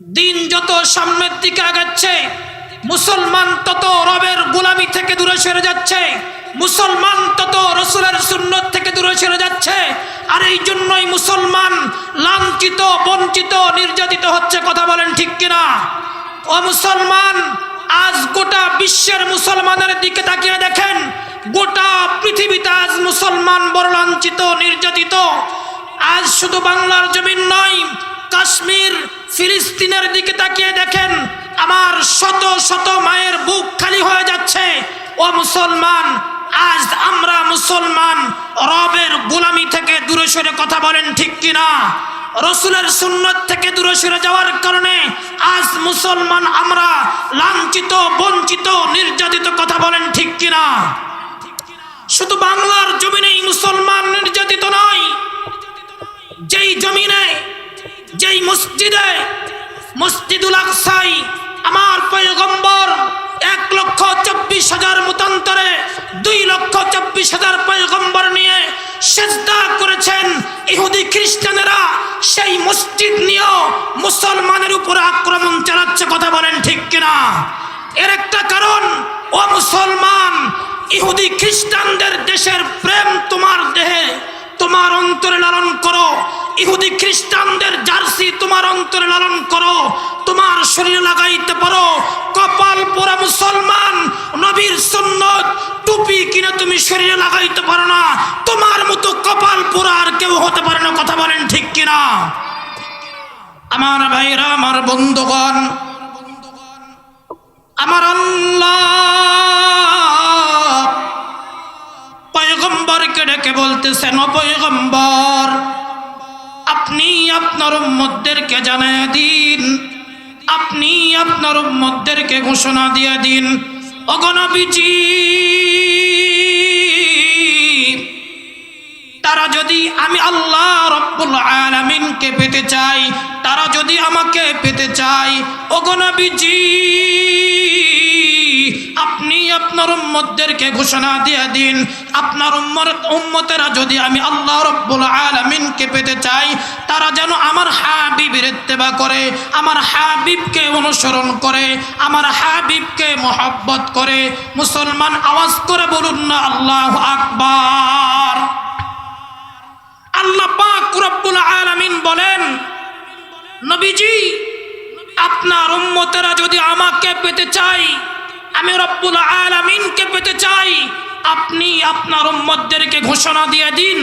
দিন যত সামনের দিকে আগাচ্ছে, মুসলমান তত রবের গোলামি থেকে দূরে সরে যাচ্ছে, মুসলমান তত রসুলের সুন্নত থেকে দূরে সরে যাচ্ছে। আর এই জন্যই মুসলমান লাঞ্ছিত, বঞ্চিত, নির্যাতিত হচ্ছে, কথা বলেন ঠিক কিনা? ও মুসলমান, আজ গোটা বিশ্বের মুসলমানের দিকে তাকিয়ে দেখেন, গোটা পৃথিবীতে আজ মুসলমান বড় লাঞ্ছিত, নির্যাতিত। আজ শুধু বাংলার জমিন নয়, কাশ্মীর ফিলিস্তিনের দিকে তাকিয়ে দেখেন, আমার শত শত মায়ের বুক খালি হয়ে যাচ্ছে। ও মুসলমান, আজ আমরা মুসলমান, রবের গোলামি থেকে দূরে সরে কথা বলেন ঠিক কিনা? রসুলের সুন্নত থেকে দূরে সরে যাওয়ার কারণে আজ মুসলমান আমরা লাঞ্ছিত, বঞ্চিত, নির্যাতিত কথা বলেন ঠিক কিনা? শুধু বাংলার জমিনেই মুসলমান নির্যাতিত নয়, যেই জমিনে যেই মসজিদে, মসজিদুল আকসাই, আমার পয়গম্বর এক লক্ষ চব্বিশ হাজার মতান্তরে দুই লক্ষ চব্বিশ হাজার পয়গম্বর নিয়ে সেজদা করেছেন ইহুদি খ্রিস্টানেরা। সেই মসজিদ নিয়েও মুসলমানের উপর আক্রমণ চালাচ্ছে, কথা বলেন ঠিক কিনা? এর একটা কারণ, ও মুসলমান, ইহুদি খ্রিস্টানদের দেশের প্রেম তোমার দেহে। তোমার অন্তরে লালন করো। ইহুদি খ্রিস্টানদের জার্সি তোমার অন্তরে লালন করো। তোমার শরীরে লাগাইতে পারো। কপাল পোড়া মুসলমান, নবীর সুন্নত, টুপি কিনে তুমি শরীরে লাগাইতে পারো না। তোমার মতো কপাল পোড়া আর কেউ হতে পারে না। কথা বলেন ঠিক কিনা? আমার ভাইরা, আমার বন্ধুগণ, আমার আল্লাহ পয়গম্বরকে ডেকে বলতেছেন পয়গম্বর, আপনি আপনার উম্মতদেরকে জানায় দিন। আপনি আপনার উম্মতদেরকে ঘোষণা দিয়ে দিন। অগণবিজি তারা যদি আমি আল্লাহ রব্বুল আলামিনকে পেতে চাই, তারা যদি আমাকে পেতে চাই অগণবিজি আপনি আপনার উম্মতদেরকে ঘোষণা দিয়ে দিন। আপনার উম্মর, উম্মতেরা যদি আমি আল্লাহ রব্বুল আলামিনকে পেতে চাই, তারা যেন আমার হাবিবের ইত্তেবা করে, আমার হাবিবকে অনুসরণ করে, আমার হাবিবকে মহব্বত করে। মুসলমান, আওয়াজ করে বলুন না, আল্লাহ আকবার। আল্লাহ পাক রব্বুল আলামিন বলেন, নবীজি, আপনার উম্মতেরা যদি আমাকে পেতে চাই আমি রব্বুল আলামিনকে পেতে চাই। আপনি আপনার উম্মতদেরকে ঘোষণা দিয়ে দিন।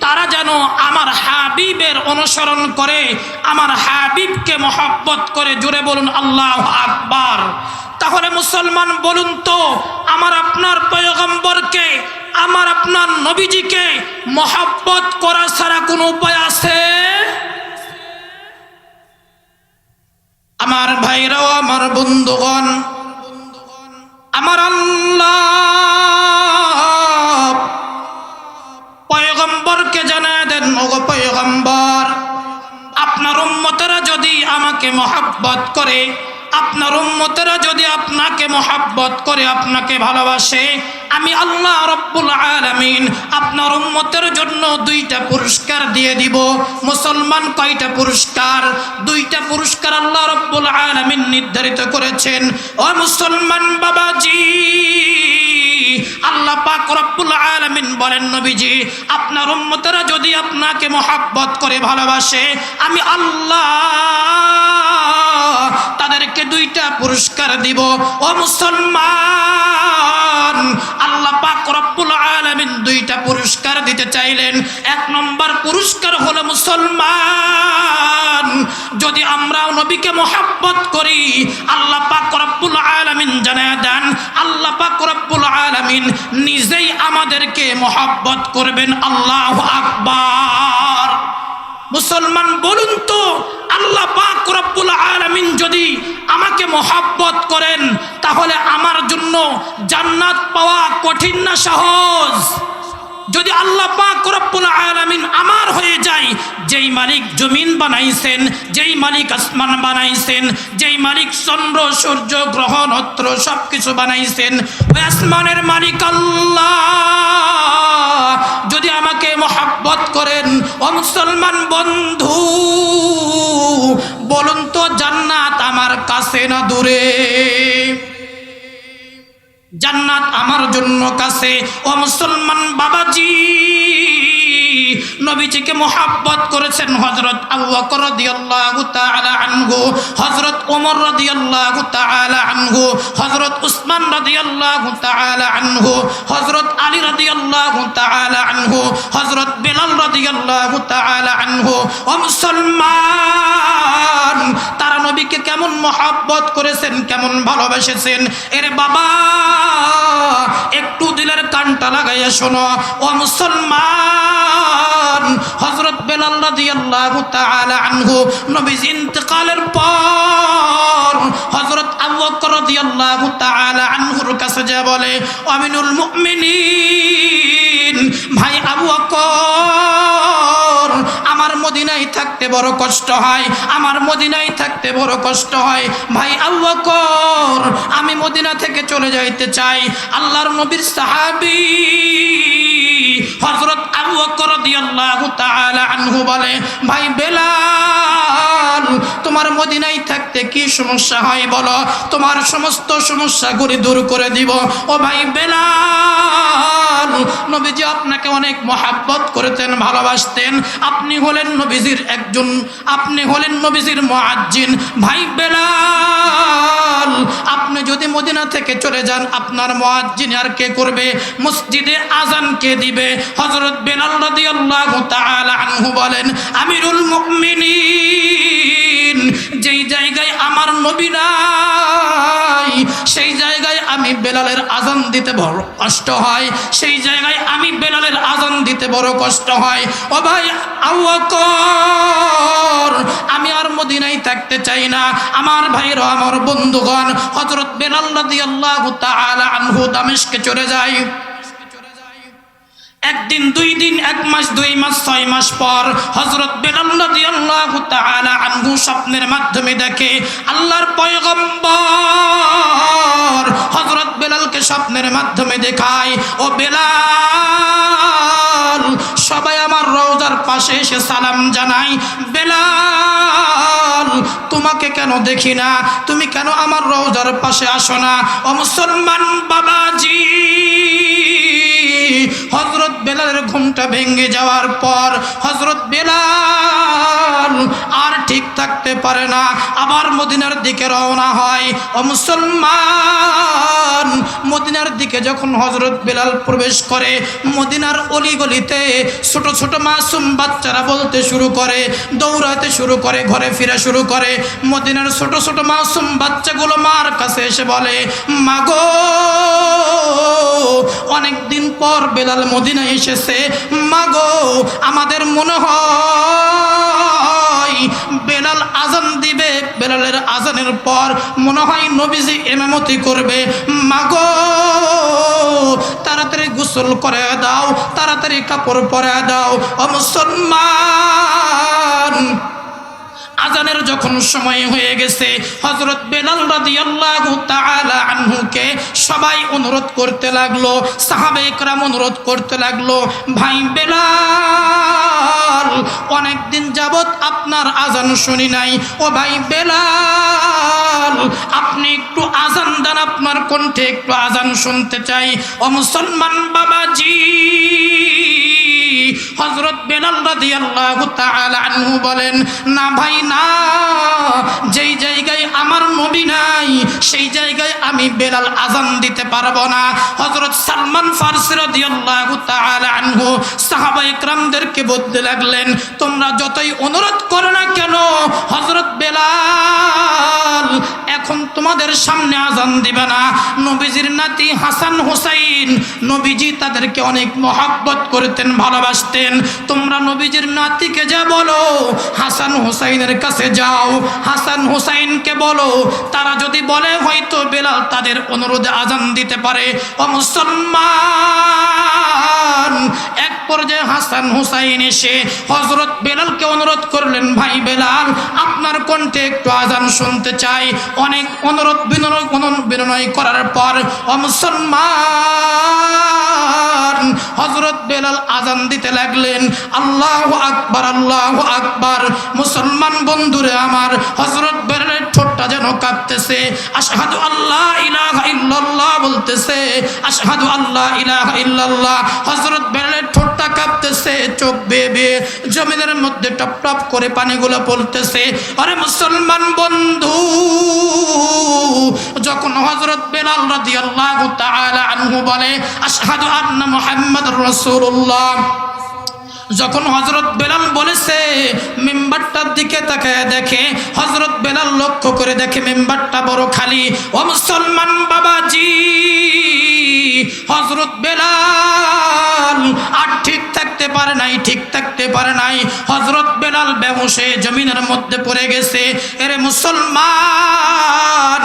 তারা যেন আমার হাবিবের অনুসরণ করে, আমার হাবিবকে মহব্বত করে জুড়ে বলুন, আল্লাহ আকবার। তাহলে মুসলমান বলুন তো, আমার আপনার পয়গম্বরকে, আমার আপনার নবীজিকে মহব্বত করা ছাড়া কোনো উপায় আছে? আমার ভাইরাও, আমার বন্ধুগণ আমার আল্লাহ। পয়গম্বরকে জানায় দেন, ওগো পয়গম্বর, আপনার উম্মতেরা যদি আমাকে মহাব্বত করে, আপনার উম্মতেরা যদি আপনাকে মহাব্বত করে, আপনাকে ভালোবাসে আমি আল্লাহ রব্বুল আলামিন আপনার উম্মতের জন্য দুইটা পুরস্কার দিয়ে দিব। মুসলমান কয়টা পুরস্কার? দুইটা পুরস্কার আল্লাহ রব্বুল আলামিন নির্ধারিত করেছেন। ও মুসলমান বাবাজি, আল্লাহ পাক রব্বুল আলামিন বলেন, নবীজি, আপনার উম্মতেরা যদি আপনাকে মহাব্বত করে ভালোবাসে, আমি আল্লাহ তাদেরকে দুইটা পুরস্কার দিব। ও মুসলমান, আল্লাহ পাক রব্বুল আলামিন দুইটা পুরস্কার দিতে চাইলেন। এক নম্বর পুরস্কার হলো মুসলমান। যদি আমরাও নবীকে মহাব্বত করি, আল্লাহ পাক রব্বুল আলামিন জানায় দেন, আল্লাহ পাক রব্বুল আলামিন নিজেই আমাদেরকে মহাব্বত করবেন। আল্লাহ আকবার। মুসলমান বলুন তো, আল্লাহ পাক রব্বুল আলামিন যদি আমাকে মহাব্বত করেন, তাহলে আমার জন্য জান্নাত পাওয়া কঠিন না সহজ? যদি আল্লাহ পাক রব্বুল আলামিন আমার হয়ে যায়, যেই মালিক জমিন বানাইছেন, যেই মালিক আসমান বানাইছেন, যেই মালিক চন্দ্র, সূর্য, গ্রহ নত্র সব কিছু বানাইছেন, ওই আসমানের মালিক আল্লাহ। মুসলমান বন্ধু, বলুন তো জান্নাত আমার কাছে না দূরে? জান্নাত আমার জন্য কাছে। ও মুসলমান বাবাজি নবীজিকে মোহাব্বত করেছেন হজরত আবু বকর রাদিয়াল্লাহু ওমর রাদিয়াল্লাহু তাআলা উসমান আনহু হজরত আলী রাদিয়াল্লাহু তাআলা বেলাল রাদিয়াল্লাহু আনহু। ও মুসলমান, তারা নবীকে কেমন মহাব্বত করেছেন, কেমন ভালোবেসেছেন? এর বাবা, একটু দিলের কানটা লাগাইয়া শোনো। ও মুসলমান হজরত বেলাল রাদিয়াল্লাহু তাআলা আনহু নবীর ইন্তেকালের পর হজরত আবু বকর আনহুর কাছে যা বলে আমিনুল মুমিনিন, ভাই আবু বকর মদিনায় থাকতে বড় কষ্ট হয়, আমার মদিনায় থাকতে বড় কষ্ট হয়। ভাই, আল্লাহ কর, আমি মদিনা থেকে চলে যাইতে চাই। আল্লাহর নবীর সাহাবি হযরত আবু বকর রাদিয়াল্লাহু তাআলা আনহু বলে, ভাই বেলাল তোমার মদিনায় থাকতে কি সমস্যা হয় বলো? তোমার সমস্ত সমস্যাগুলি দূর করে দিব। ও ভাই বেলাল, নবীজি আপনাকে অনেক মহাব্বত করেছেন ভালোবাসতেন। আপনি হলেন নবীজির একজন, আপনি হলেন নবীজির মুআজ্জিন। ভাই বেলাল, আপনি যদি মদিনা থেকে চলে যান, আপনার মুআজ্জিন আর কে করবে? মসজিদে আজান কে দিবে? হযরত বেলাল রাদিয়াল্লাহু তাআলা আনহু বলেন, আমিরুল মুমিনিন। যেই জায়গায় আমার নবী নাই, সেই জায়গায় আমি বেলালের আজান দিতে বড় কষ্ট হয়। সেই জায়গায় আমি বেলালের আজান দিতে বড় কষ্ট হয়। ও ভাই বকর আমি আর মদিনায় থাকতে চাই না। আমার ভাইরা আমার বন্ধুগণ, হযরত বেলাল রাদিয়াল্লাহু তাআলা আনহু দামেশকে চলে যায়। একদিন, দুই দিন, এক মাস, দুই মাস, ছয় মাস পর হজরত স্বপ্নের মাধ্যমে দেখে, আল্লাহর পয়গম্বর হজরত বেলালকে স্বপ্নের মাধ্যমে দেখায়, ও বেলাল, সবাই আমার রওজার পাশে এসে সালাম জানাই বেলাল, তোমাকে কেন দেখি না? তুমি কেন আমার রওজার পাশে আসো না? ও মুসলমান বাবাজি হজরত বেলালের ঘুমটা ভেঙে যাওয়ার পর হজরত বেলাল আর ঠিক থাকতে পারে না। আবার মদিনার দিকে রওনা হয়। ও মুসলমান, মদিনার দিকে যখন হজরত বেলাল প্রবেশ করে, মদিনার অলিগলিতে ছোট ছোট মাসুম বাচ্চারা বলতে শুরু করে, দৌড়াতে শুরু করে, ঘরে ফিরা শুরু করে। মদিনার ছোট ছোট মাসুম বাচ্চাগুলো মার কাছে এসে বলে মাগো অনেক দিন পর বেলাল মদিনা এসেছে। মাগো, আমাদের মনে হয় বেলাল আজান দিবে। বেলালের আজানের পর মনে হয় নবীজি এমামতি করবে। মাগো, তাড়াতাড়ি গোসল করে দাও, তাড়াতাড়ি কাপড় পরে দাও। ও মুসলমান আজানের যখন সময় হয়ে গেছে হজরত বেলাল আনহুকে সবাই অনুরোধ করতে লাগল সাহাবে একরাম অনুরোধ করতে লাগল, ভাই বেলাল অনেক দিন যাবত আপনার আজান শুনি নাই। ও ভাই বেলাল, আপনি একটু আজান দেন, আপনার কণ্ঠে একটু আজান শুনতে চাই। ও মুসলমান বাবাজি হজরত বেলাল রাদিয়াল্লাহু তাআলা আনহু বলেন, না ভাই, না। যেই জায়গায় আমার নবী নাই, সেই জায়গায় আমি বেলাল আজান দিতে পারব না। হজরত সালমান ফারসি রাদিয়াল্লাহু তাআলা আনহু সাহাবা ইকরামদেরকে বলতে লাগলেন, তোমরা যতই অনুরোধ করো না কেন হজরত বেলাল এখন তোমাদের সামনে আজান দিবে না। নবীজির নাতি হাসান হুসাইন নবীজি তাদেরকে অনেক মহাব্বত করতেন, ভালোবাসতেন। তোমরা নবীজির নাতিকে যা বলো, হাসান হুসাইনের কাছে যাও। হাসান হুসাইনকে বলো, তারা যদি বলে হয়তো বেলাল তাদের অনুরোধে আজান দিতে পারে। ও মুসলমান পর্যায়ে হাসান হুসাইন এসে হজরত বেলালকে অনুরোধ করলেন, ভাই বেলাল, আপনার কণ্ঠে একটু আজান শুনতে চাই। অনেক অনুরোধ বিনয় বিনয় করার পর মুসলমান হজরত বেলাল আজান দিতে লাগলেন। আল্লাহ আকবার আল্লাহ আকবার, মুসলমান বন্ধুরে আমার হজরত বেলালের বুকটা যেন কাঁপতেছে। আশাহাদু আল্লাহ ইলাহা ইল্লাল্লাহ বলতেছে। আশাহাদু আল্লাহ ইলাহা ইল্লাল্লাহ। হযরত বেলালের ঠোঁটটা কাঁপতেছে, চোখ বেয়ে বেয়ে জমিনের মধ্যে টপ টপ করে পানিগুলো পড়তেছে। আরে মুসলমান বন্ধু, যখন হযরত বেলাল রাদিয়াল্লাহু তাআলা আনহু বলে, আশহাদু আন্না মুহাম্মাদুর রাসূলুল্লাহ যখন হজরত বেলাল বলেছে, মেম্বারটার দিকে তাকে দেখে হজরত বেলাল লক্ষ্য করে দেখে মেম্বারটা বড় খালি, ও মুসলমান বাবাজি! হজরত বেলাল আর ঠিক থাকতে পারে নাই, ঠিক থাকতে পারে নাই। হজরত বেলাল ব্যবসে জমিনের মধ্যে পড়ে গেছে। এরে মুসলমান,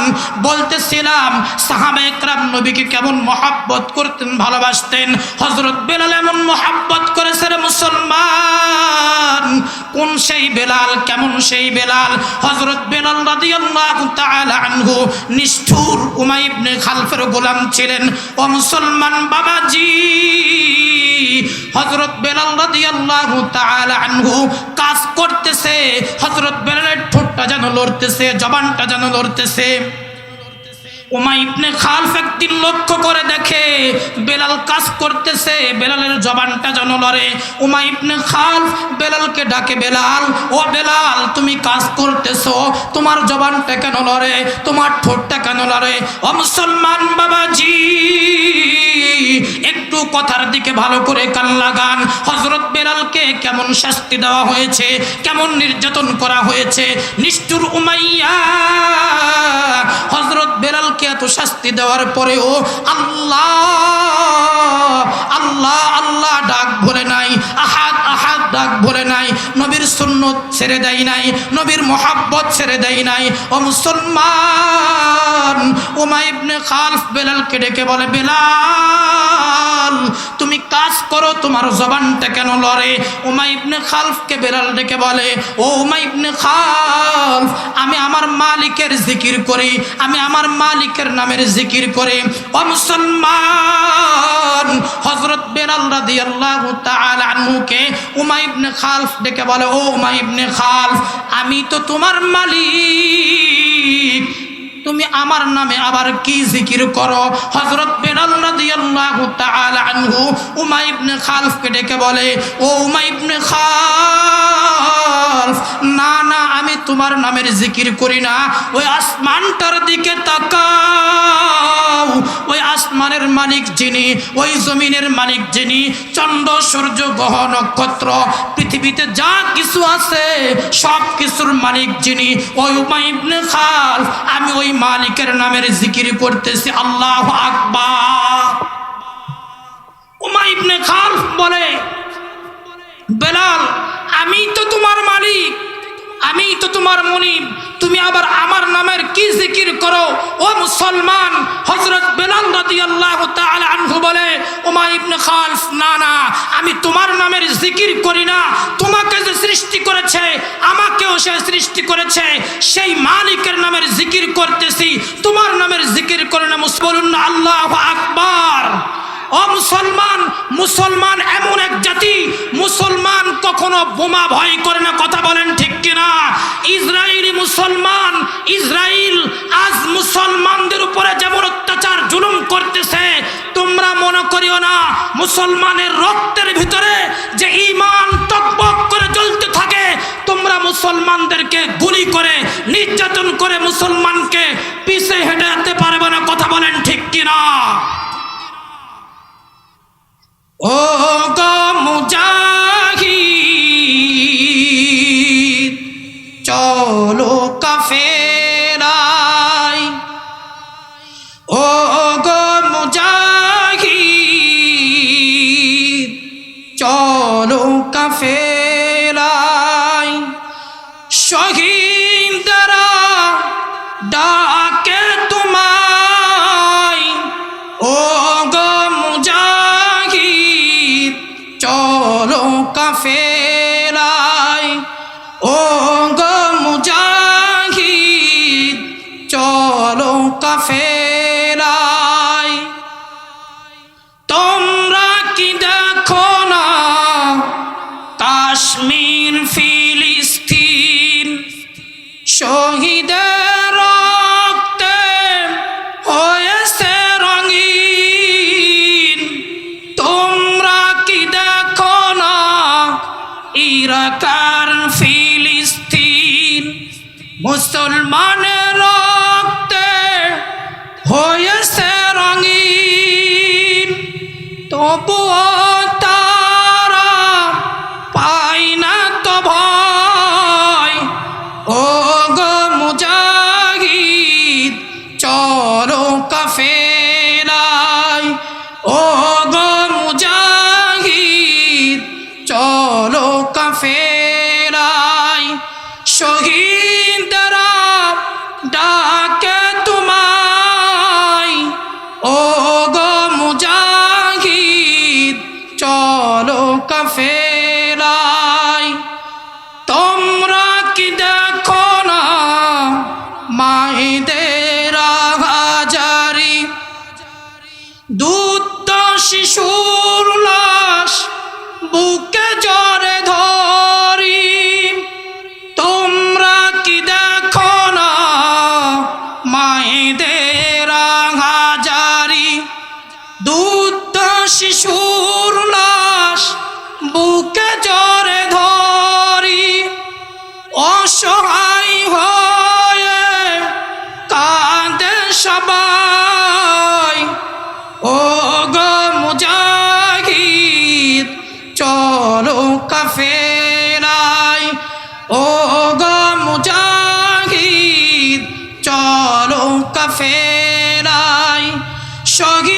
বলতেছিলাম, সাহাবে একরাম নবীকে কেমন মহাব্বত করতেন, ভালোবাসতেন। হজরত বেলাল এমন মহাব্বত করেছে রে মুসলমান। কোন সেই বেলাল, কেমন সেই বেলাল? হজরত বেলাল রাদিয়াল্লাহু তাআলা আনহু নিষ্ঠুর উমাই ইবনে খালফের গোলাম ছিলেন। ও মুসলমান বাবাজি হজরত বেলাল রাদিয়াল্লাহু কাজ করতেছে হজরত বেলালের ঠোঁটটা যেন লড়তেছে, জবানটা যেন লড়তেছে। ওমা ইবনে খালফ একদিন লক্ষ্য করে দেখে বেলাল কাজ করতেছে, বেলালের জবানটা যেন লড়ে। ওমা ইবনে খালফ বেলালকে ডাকে, বেলাল, ও বেলাল, তুমি কাজ করতেছো, তোমার জবানটা কেন লড়ে, তোমার ঠোঁটটা কেন লড়ে? ও মুসলমান বাবাজি, একটু কথার দিকে ভালো করে কান লাগান। হজরত বেলালকে কেমন শাস্তি দেওয়া হয়েছে, কেমন নির্যাতন করা হয়েছে, নিষ্ঠুর উমাইয়া হজরত বেলালকে এত শাস্তি দেওয়ার পরেও আল্লাহ আল্লাহ আল্লাহ ডাক ভরে নাই। আহাদ ডাক ভরে নাই, নবীর সুন্নত ছেড়ে দেয় নাই, নবীর মোহাব্বত ছেড়ে দেয় নাই। ও মুসলমান ইবনে খালফ বেলালকে ডেকে বলে, বেলাল, তুমি কাজ করো, তোমার জবানটা কেন লড়ে? ওমা ইবনে খালফকে বেলাল ডেকে বলে, ও উমা ইবনে খালফ, আমি আমার মালিকের জিকির করি, আমি আমার মালিকের নামের জিকির করে। ও মুসলমান হজরত বেলাল রাদিয়াল্লাহু তাআলা আনহুকে উমাই ইবনে খালফ ডেকে বলে, ও উমাই ইবনে খালফ, আমি তো তোমার মালিক। তুমি আমার নামে আবার কি জিকির করো? হযরত বেলাল রাদিয়াল্লাহু তাআলা আনহু উমাই ইবনে খালফকে ডেকে বলে, ও উমাই ইবনে খালফ না না, আমি তোমার নামের জিকির করি না। ওই আসমানটার দিকে তাকাও। ওই আসমানের মালিক যিনি, ওই জমিনের মালিক যিনি, চন্দ্র, সূর্য, গ্রহ, নক্ষত্র, পৃথিবীতে যা কিছু আছে, সব কিছুর মালিক যিনি, ওই উমাই ইবনে খালফ আমি ওই মালিকের নামের জিকির করতেছি, আল্লাহ আকবার। উমাই ইবনে খালফ বলে, বেলাল আমি তো তোমার মালিক, আমি তো তোমার মনিব তুমি আবার আমার নামের কি জিকির করো? ও মুসলমান হজরত বেলাল রাদিয়াল্লাহু তাআলা আনহু বলে, উমা ইবনে খালফ, না না, আমি তোমার নামের জিকির করি না। তোমাকে যে সৃষ্টি করেছে, আমাকেও সে সৃষ্টি করেছে। সেই মালিকের নামের জিকির করতেছি। তোমার নামের জিকির করে না মুস- বলুন আল্লাহ আকবার। ও মুসলমান এমন এক জাতি, মুসলমান কখনো বোমা ভয় করে না, কথা বলেন ঠিক কিনা? ইসরায়েলি মুসলমান ইসরায়েল আজ মুসলমানদের উপরে যেমন অত্যাচার, জুলুম করতেছে, তোমরা মনে করিও না, মুসলমানের রক্তের ভিতরে যে ইমান টকবক করে জ্বলতে থাকে, তোমরা মুসলমানদেরকে গুলি করে, নির্যাতন করে মুসলমানকে পিছে হেঁটে পারবে না, কথা বলেন ঠিক কিনা? ও গো মুজাহিদ চলো কাফেরাই। ও গো মুজাহিদ চলো কাফেরাই। শহীদরা ডাকে কার ফিলিস্তিন মুসলমানের রক্তে হয়েছে রঙিন। তবুও শিশুর লাশ বুকে জ্বরে ধর। চলো কাফেরাই ও গো মুজাহিদ চলো কাফেরাই শহীদ